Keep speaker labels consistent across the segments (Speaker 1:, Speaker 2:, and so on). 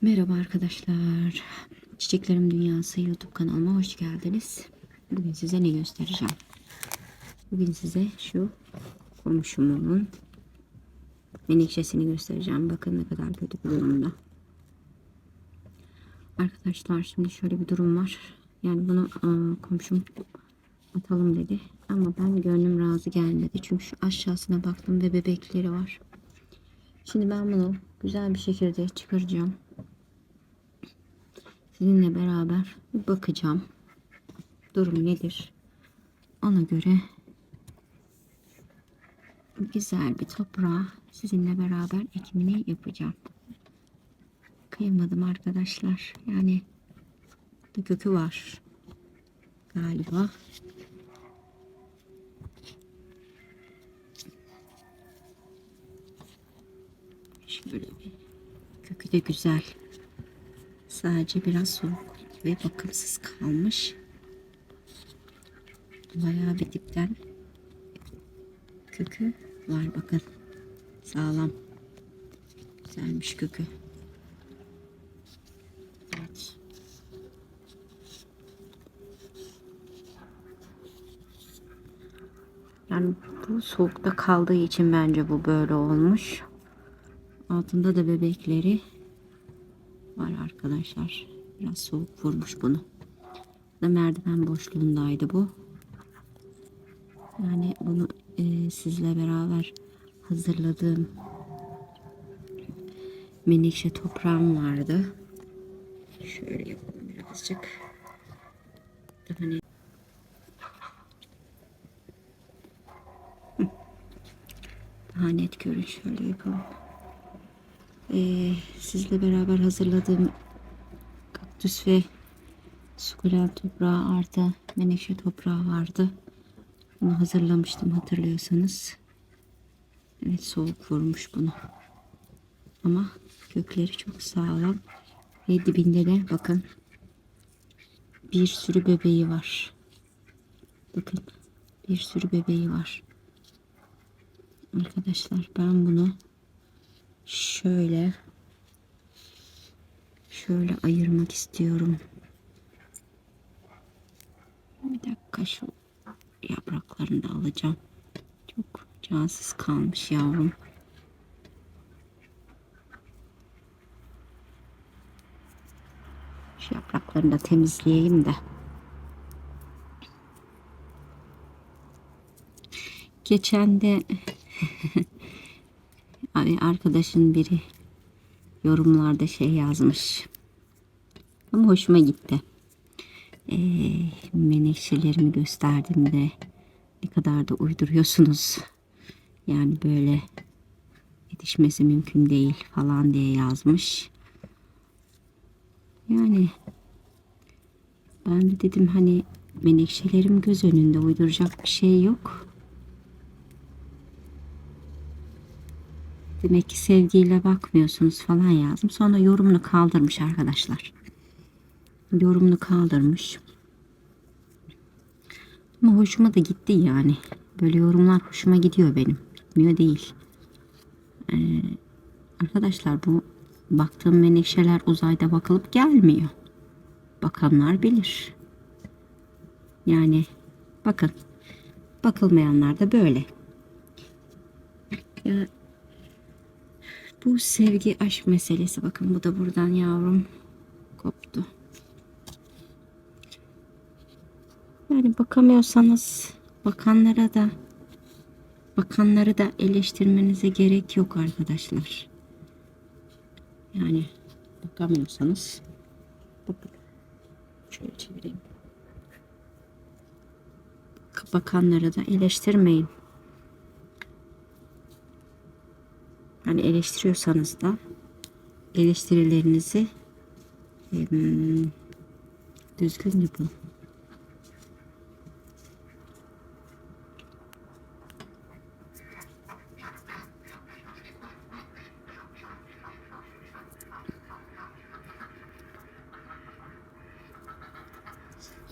Speaker 1: Merhaba arkadaşlar. Çiçeklerim Dünyası YouTube kanalıma hoş geldiniz. Bugün size ne göstereceğim? Bugün size şu komşumun menekşesini göstereceğim. Bakın ne kadar kötü bir durumda. Arkadaşlar şimdi şöyle bir durum var. Yani bunu aa, komşum atalım dedi. Ama ben gönlüm razı gelmedi. Çünkü şu aşağısına baktım ve bebekleri var. Şimdi ben bunu güzel bir şekilde çıkaracağım. Sizinle beraber bakacağım. Durum nedir? Ona göre güzel bir toprağa sizinle beraber ekimini yapacağım. Kıymadım arkadaşlar. Yani kökü var galiba. Şöyle bir kökü de güzel. Sadece biraz soğuk ve bakımsız kalmış. Bayağı bir dipten kökü var bakın. Sağlam. Güzelmiş kökü. Yani bu soğukta kaldığı için bence bu böyle olmuş. Altında da bebekleri var arkadaşlar. Biraz soğuk vurmuş bunu. Da merdiven boşluğundaydı bu. Yani bunu e, sizle beraber hazırladığım menekşe toprağım vardı. Şöyle yapalım birazcık. Daha net. Hı. Daha net görün şöyle yapalım. Ee, sizle beraber hazırladığım kaktüs ve sukulent toprağı artı menekşe toprağı vardı. Bunu hazırlamıştım hatırlıyorsanız. Evet soğuk vurmuş bunu. Ama kökleri çok sağlam. Ve dibinde de bakın bir sürü bebeği var. Bakın bir sürü bebeği var. Arkadaşlar ben bunu şöyle şöyle ayırmak istiyorum. Bir dakika şu yapraklarını da alacağım. Çok cansız kalmış yavrum. Şu yapraklarını da temizleyeyim de. Geçen de Ay, arkadaşın biri yorumlarda şey yazmış. Ama hoşuma gitti. Ee, menekşelerimi gösterdim de ne kadar da uyduruyorsunuz. Yani böyle yetişmesi mümkün değil falan diye yazmış. Yani ben de dedim hani menekşelerim göz önünde uyduracak bir şey yok. Demek ki sevgiyle bakmıyorsunuz falan yazdım. Sonra yorumunu kaldırmış arkadaşlar. Yorumunu kaldırmış. Ama hoşuma da gitti yani. Böyle yorumlar hoşuma gidiyor benim. Gitmiyor değil. Ee, arkadaşlar bu baktığım menekşeler uzayda bakılıp gelmiyor. Bakanlar bilir. Yani bakın. Bakılmayanlar da böyle. Ya, bu sevgi aşk meselesi. Bakın bu da buradan yavrum koptu. Yani bakamıyorsanız bakanlara da bakanları da eleştirmenize gerek yok arkadaşlar. Yani bakamıyorsanız şöyle çevireyim. Bakanları da eleştirmeyin. Yani eleştiriyorsanız da eleştirilerinizi düzgün yapın.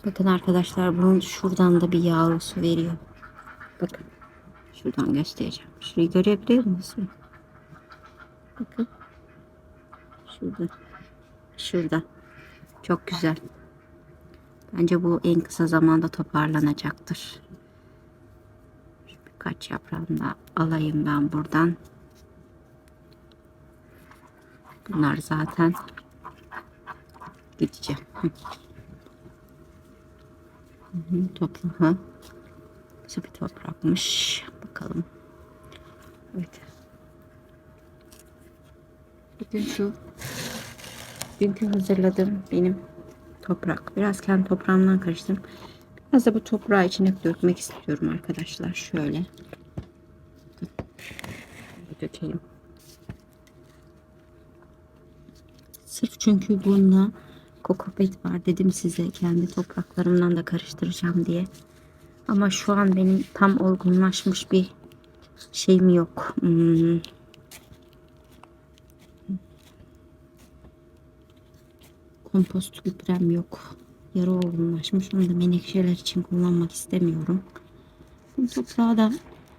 Speaker 1: Bakın arkadaşlar bunun şuradan da bir yavrusu veriyor. Bakın. Şuradan göstereceğim. Şurayı görebiliyor musunuz? Bakın. Şurada. Şurada. Çok güzel. Bence bu en kısa zamanda toparlanacaktır. Birkaç yaprağını da alayım ben buradan. Bunlar zaten gideceğim. Toprağı. Nasıl bir toprakmış. Bakalım. Evet. Bugün şu dünkü hazırladığım benim toprak. Biraz kendi toprağımdan karıştırdım. Biraz da bu toprağı içine dökmek istiyorum arkadaşlar. Şöyle. Dökelim. Sırf çünkü bunda kokopet var dedim size kendi topraklarımdan da karıştıracağım diye. Ama şu an benim tam olgunlaşmış bir şeyim yok. Hmm. Kompost gübrem yok. Yarı olgunlaşmış. Onu da menekşeler için kullanmak istemiyorum. Toprağı da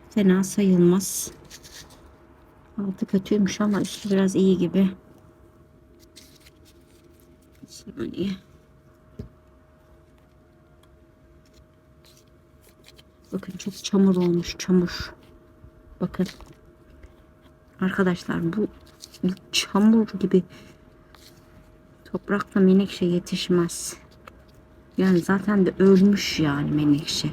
Speaker 1: fena sayılmaz. Altı kötüymüş ama üstü biraz iyi gibi. Bir saniye. Bakın çok çamur olmuş çamur. Bakın. Arkadaşlar bu çamur gibi toprakla menekşe yetişmez. Yani zaten de ölmüş yani menekşe.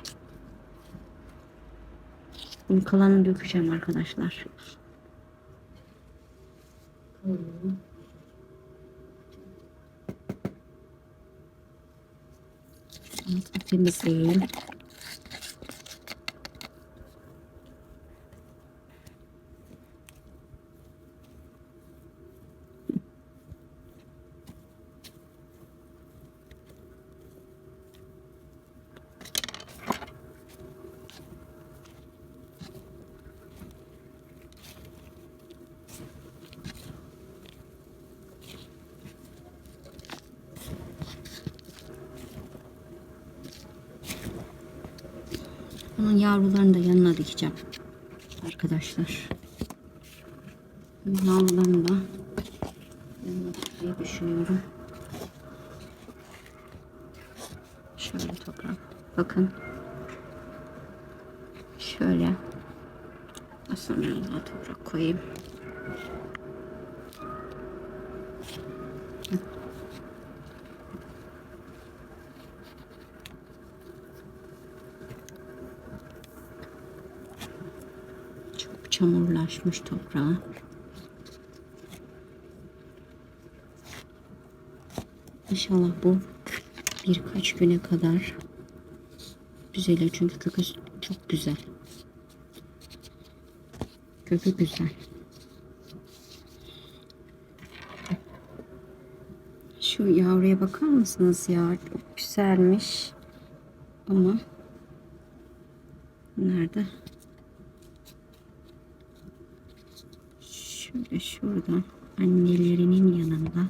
Speaker 1: Bunun kalanını dökeceğim arkadaşlar. Altını temizleyeyim. Bunun yavrularını da yanına dikeceğim. Arkadaşlar. Yavrularını da yanına dikmeyi düşünüyorum. Şöyle toprak. Bakın. Şöyle. Aslında toprak koyayım. Çok çamurlaşmış toprağı. İnşallah bu birkaç güne kadar düzelir. Çünkü kökü çok güzel. Kökü güzel. Şu yavruya bakar mısınız ya? Çok güzelmiş. Ama nerede? Şurada annelerinin yanında.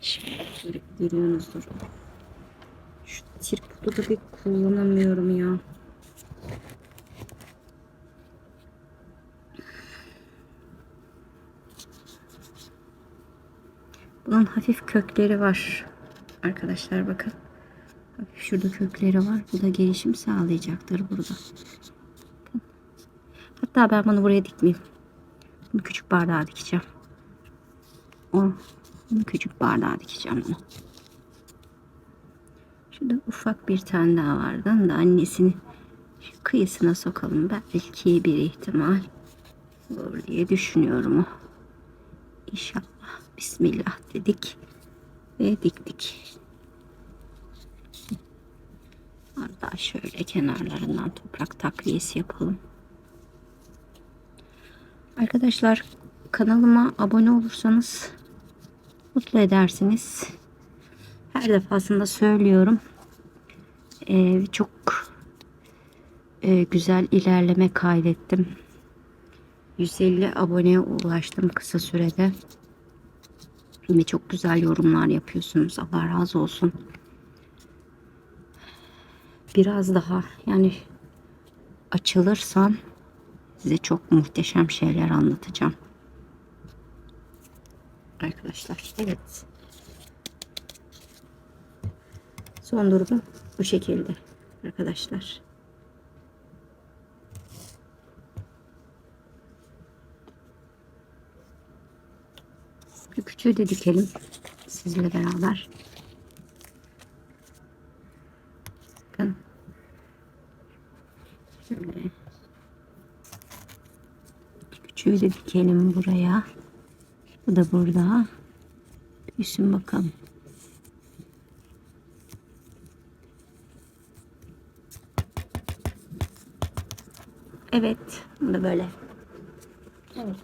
Speaker 1: Şöyle görüyorsunuzdur. Şu tirpodu da bir kullanamıyorum ya. Bunun hafif kökleri var. Arkadaşlar bakın. Şurada kökleri var. Bu da gelişim sağlayacaktır burada. Hatta ben bunu buraya dikmeyeyim. Bunu küçük bardağa dikeceğim. O, bunu küçük bardağa dikeceğim onu. Şurada ufak bir tane daha vardı. Onu da annesini şu kıyısına sokalım. Belki bir ihtimal olur diye düşünüyorum o. İnşallah. Bismillah dedik. Ve diktik. Hatta şöyle kenarlarından toprak takviyesi yapalım. Arkadaşlar kanalıma abone olursanız mutlu edersiniz. Her defasında söylüyorum. Ee, çok e, güzel ilerleme kaydettim. 150 aboneye ulaştım kısa sürede. Ve çok güzel yorumlar yapıyorsunuz. Allah razı olsun. Biraz daha yani açılırsam size çok muhteşem şeyler anlatacağım. Arkadaşlar evet. Son durumu bu şekilde arkadaşlar. Bir küçüğü de dikelim sizle beraber. Bakın. Şöyle. De dikelim buraya. Bu da burada. Büyüsün bakalım. Evet. Bu da böyle. Evet.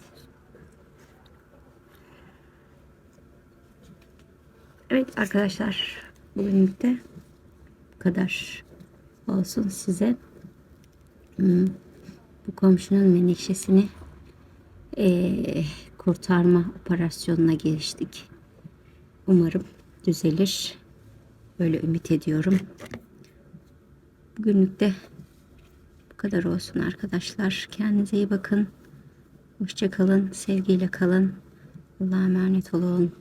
Speaker 1: Evet arkadaşlar. Bugünlük de bu kadar olsun size. Hmm, Bu komşunun menekşesini eee, kurtarma operasyonuna giriştik. Umarım düzelir. Böyle ümit ediyorum. Bugünlük de bu kadar olsun arkadaşlar. Kendinize iyi bakın. Hoşça kalın. Sevgiyle kalın. Allah'a emanet olun.